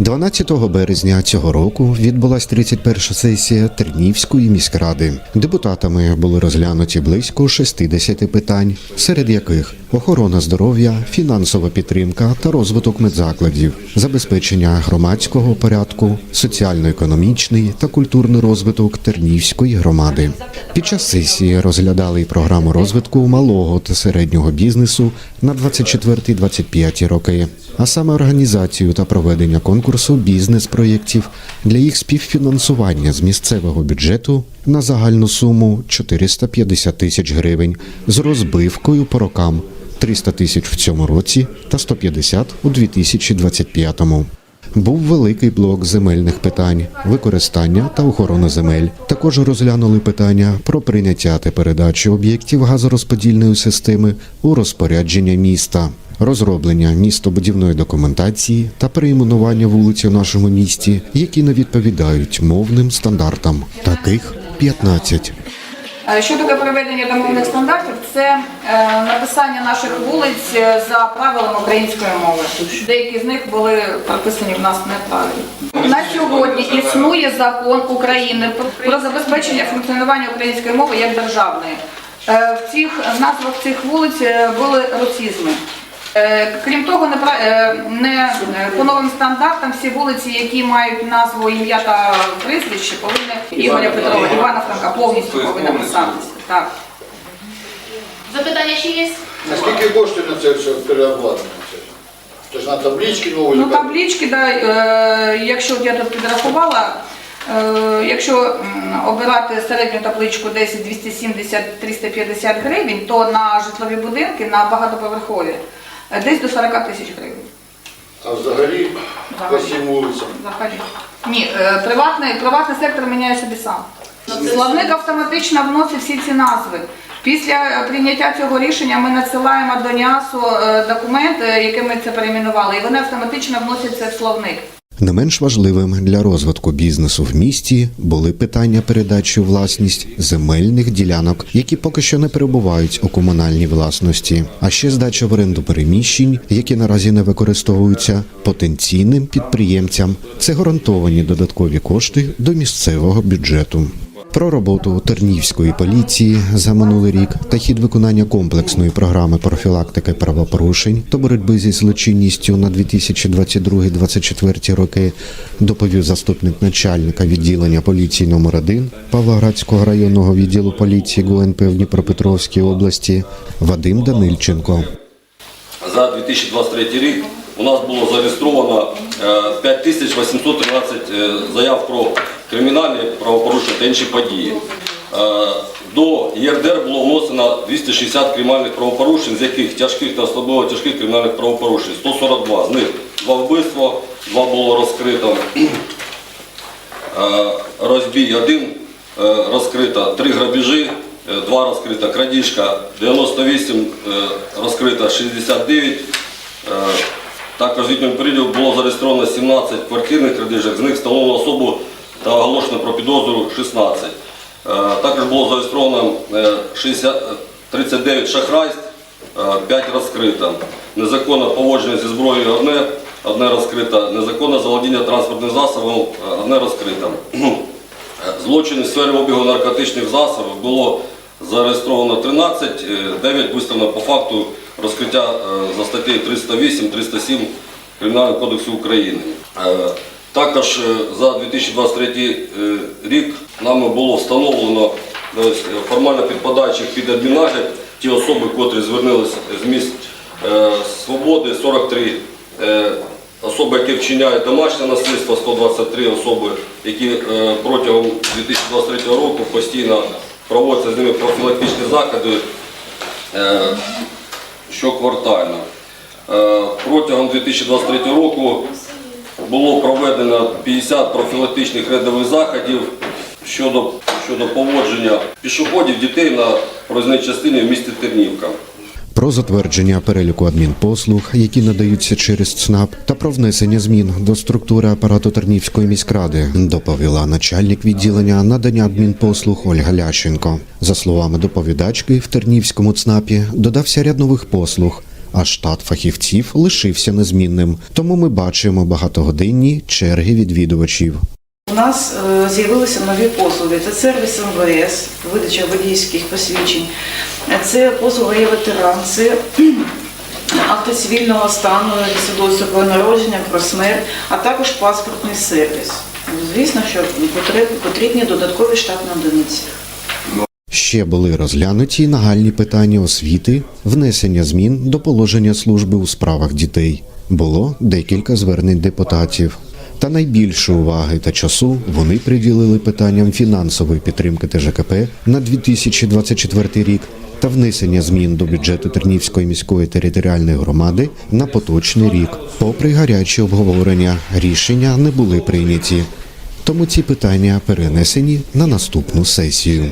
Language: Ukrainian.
12 березня цього року відбулась 31 сесія Тернівської міськради. Депутатами були розглянуті близько 60 питань, серед яких охорона здоров'я, фінансова підтримка та розвиток медзакладів, забезпечення громадського порядку, соціально-економічний та культурний розвиток Тернівської громади. Під час сесії розглядали й програму розвитку малого та середнього бізнесу на 24-25 роки, а саме організацію та проведення конкурсу бізнес-проєктів для їх співфінансування з місцевого бюджету на загальну суму 450 тисяч гривень з розбивкою по рокам 300 тисяч в цьому році та 150 у 2025-му. Був великий блок земельних питань, використання та охорони земель. Також розглянули питання про прийняття та передачу об'єктів газорозподільної системи у розпорядження міста, розроблення містобудівної документації та перейменування вулиць у нашому місті, які не відповідають мовним стандартам. Таких 15. Е, Що таке проведення домовних стандартів? Це е, написання наших вулиць е, за правилами української мови. Деякі з них були прописані в нас неправильно. На сьогодні існує закон України про- забезпечення функціонування української мови як державної. Е, В цих назвах цих вулиць були русізми. Е, Крім того, не, е, не е, по новим стандартам всі вулиці, які мають назву ім'я та прізвище, повинні Ігоря Петрова, Івана Франка повністю повинні писатися. Так. Запитання ще є? Наскільки коштує на це все переобладнання? це? Це ж на таблички нові. Ну таблички, да, е, якщо от я тут підрахувала, е, якщо обирати середню табличку 10, 270, 350 гривень, то на житлові будинки, на багатоповерхові, десь до 40 тисяч гривень. А взагалі по Взагалі. всім вулицям. Взагалі. Ні, е, приватний, приватний сектор міняє собі сам. Словник автоматично вносить всі ці назви. Після е, прийняття цього рішення ми надсилаємо до НІАСу е, документ, е, яким ми це перейменували, і вони автоматично вносять це в словник. Не менш важливим для розвитку бізнесу в місті були питання передачі власність земельних ділянок, які поки що не перебувають у комунальній власності, а ще здача в оренду переміщень, які наразі не використовуються потенційним підприємцям. Це гарантовані додаткові кошти до місцевого бюджету. Про роботу Тернівської поліції за минулий рік та хід виконання комплексної програми профілактики правопорушень та боротьби зі злочинністю на 2022-2024 роки доповів заступник начальника відділення поліції номер 1 Павлоградського районного відділу поліції ГУНП в Дніпропетровській області Вадим Данильченко. За 2023 рік у нас було зареєстровано е, 5813 е, заяв про кримінальні правопорушення та інші події. Е, До ЄРДР було внесено 260 кримінальних правопорушень, з яких тяжких та особливо тяжких кримінальних правопорушень 142. З них два вбивства, два було розкрито. Е, розбій один е, розкрито, три грабежі, е, два розкрита крадіжка, 98 е, розкрита 69. Е, Також в літньому періоді було зареєстровано 17 квартирних крадіжок, з них встановлено особу та оголошено про підозру 16. Е, Також було зареєстровано е, 60, е, 39 шахрайств, 5 розкрито. Незаконне поводження зі зброєю одне, одне розкрито. Незаконне заволодіння транспортним засобом, е, одне розкрито. Злочини в сфері обігу наркотичних засобів було зареєстровано 13, е, 9 виставлено по факту розкриття е, за статтею 308-307 Кримінального кодексу України. Також е, за 2023 е, рік нами було встановлено е, формально підпадаючих під адмінагляд ті особи, котрі звернулися з міст свободи 43 е, особи, які вчиняють домашнє насильство, 123 особи, які протягом 2023 року постійно проводяться з ними профілактичні заходи щоквартально. Протягом 2023 року було проведено 50 профілактичних рядових заходів щодо, щодо поводження пішоходів дітей на проїзній частині в місті Тернівка. про затвердження переліку адмінпослуг, які надаються через ЦНАП, та про внесення змін до структури апарату Тернівської міськради, доповіла начальник відділення надання адмінпослуг Ольга Лященко. За словами доповідачки, в Тернівському ЦНАПі додався ряд нових послуг. А штат фахівців лишився незмінним. Тому ми бачимо багатогодинні черги відвідувачів. У нас е, з'явилися нові послуги. Це сервіс МВС, видача водійських посвідчень, це послуга є ветеран, це акти цивільного стану, свідоцтво народження, про смерть, а також паспортний сервіс. Звісно, що потріб- потрібні додаткові штатні одиниці. Ще були розглянуті нагальні питання освіти, внесення змін до положення служби у справах дітей. Було декілька звернень депутатів. Та найбільше уваги та часу вони приділили питанням фінансової підтримки ТЖКП на 2024 рік та внесення змін до бюджету Тернівської міської територіальної громади на поточний рік. Попри гарячі обговорення, рішення не були прийняті. Тому ці питання перенесені на наступну сесію.